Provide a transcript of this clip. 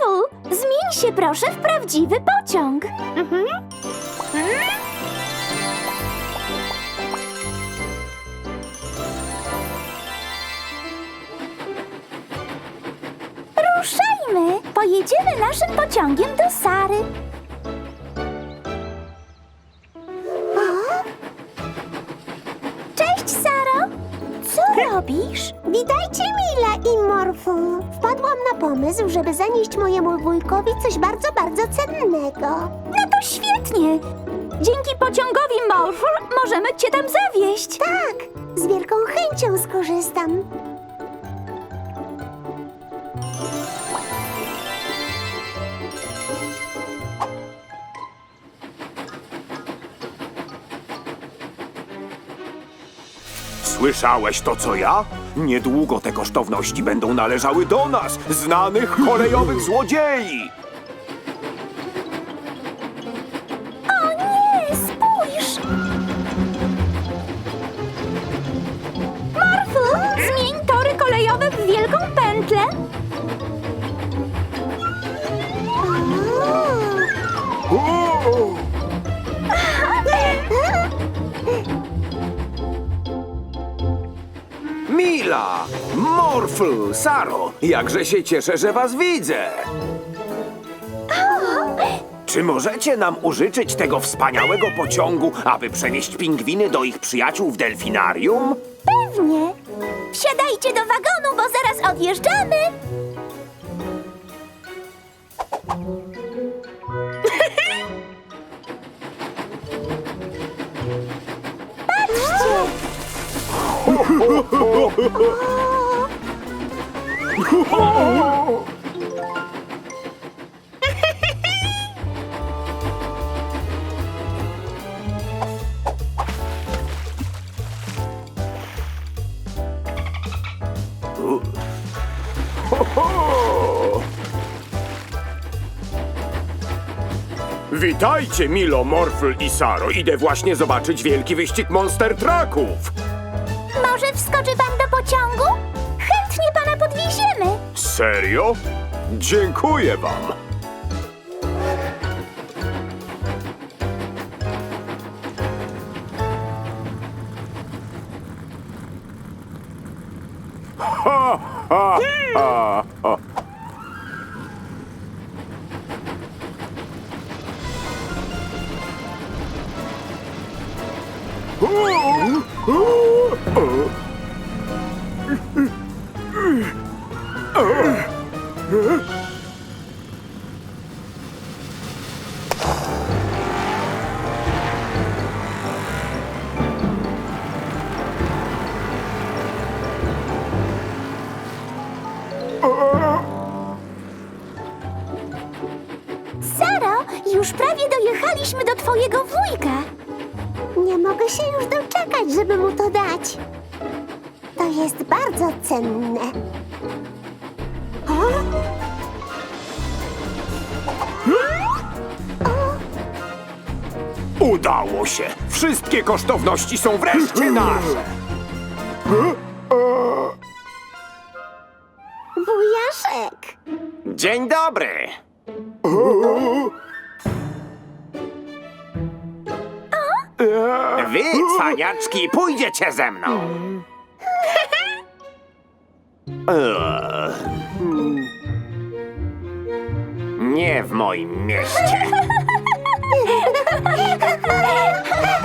Morfu, zmień się proszę w prawdziwy pociąg. Ruszajmy! Pojedziemy naszym pociągiem do Sary. Cześć, Saro! Co robisz? Witajcie, Mila i Morfu. Wpadłam na pomysł, żeby zanieść mojemu wujkowi coś bardzo, bardzo cennego. No to świetnie! Dzięki pociągowi Morphle możemy cię tam zawieźć. Tak, z wielką chęcią skorzystam. Słyszałeś to, co ja? Niedługo te kosztowności będą należały do nas, znanych kolejowych złodziei! Mila, Morfl, Saro, jakże się cieszę, że was widzę! Czy możecie nam użyczyć tego wspaniałego pociągu, aby przewieźć pingwiny do ich przyjaciół w delfinarium? Pewnie. Wsiadajcie do wagonu, bo zaraz odjeżdżamy. Witajcie, Milo, Morfl i Saro. Idę właśnie zobaczyć wielki wyścig Monster Trucków. Może wskoczy pan do pociągu? Chętnie pana podwieziemy. Serio? Dziękuję wam. Ha, ha, ha, ha. Saro, już prawie dojechaliśmy do twojego wujka. Nie mogę się już doczekać, żeby mu to dać. To jest bardzo cenne. Udało się! Wszystkie kosztowności są wreszcie nasze! Wujaszek! Dzień dobry! Wy, cwaniaczki, pójdziecie ze mną! Eee. Nie w moim mieście. いいかんじだね!